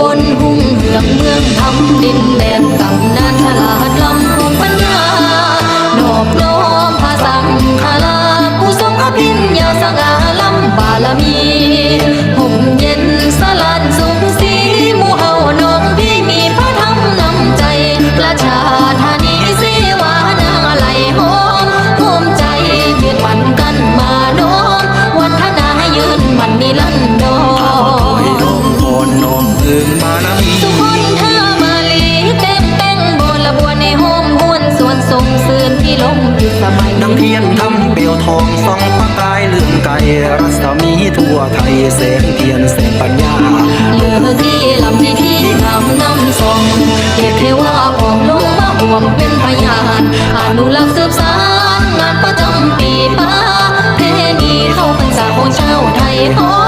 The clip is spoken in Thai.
บนหุ่งเหืองเมืองทำดินแดนกำนันฉลาดลำภูปัญญานอบน้อมพระสังฆลาผู้ทรงอภิญญาสง่าลำบารมีห่มเย็นสลานสุงสีมู่เฮานองพี่มีพระธรรมนำใจประชาธานีสีวานาไหลหอมภูมิใจเยืนปันกันมาน้อมวัฒนายืนมันนิลันดอางเทียนทำเปลวทองส่องประกายลืมไกลรัศมีทั่วไทยเสียงเทียนเสียงปัญญาเลื่อที่ลำที่ที่นำนำส่องเทพเทวาของลงมาห่วมเป็นพยานอนุรักษ์สืบสารงานประจำปีป้าเพนีเข้าพรรษาของชาวไทยพอ